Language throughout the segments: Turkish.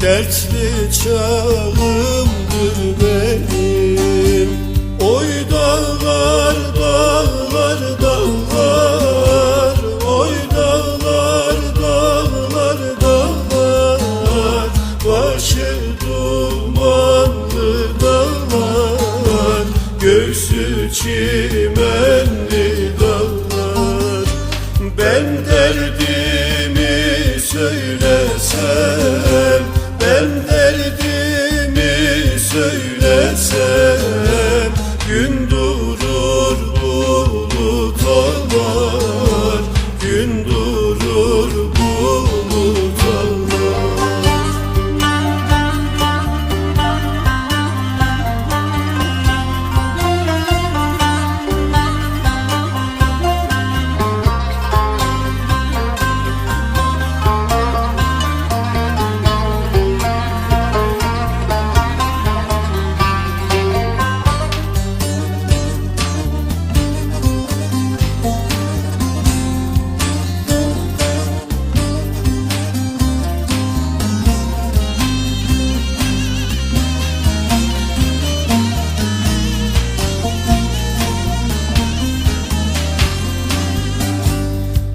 Dertli çağımdır benim. Oy dağlar dağlar dağlar. Oy dağlar dağlar dağlar. Başım Say.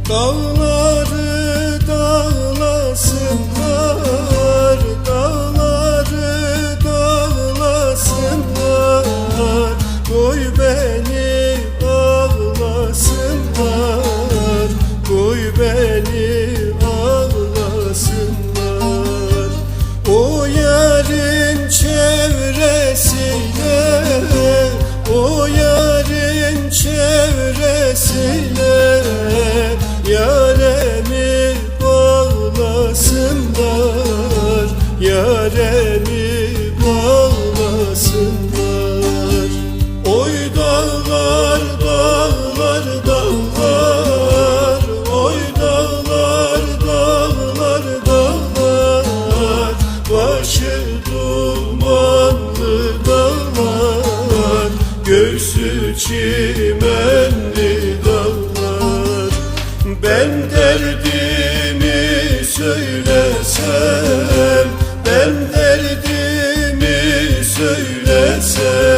到了 çimenli dağlar. Ben derdimi söylesem Ben derdimi söylesem.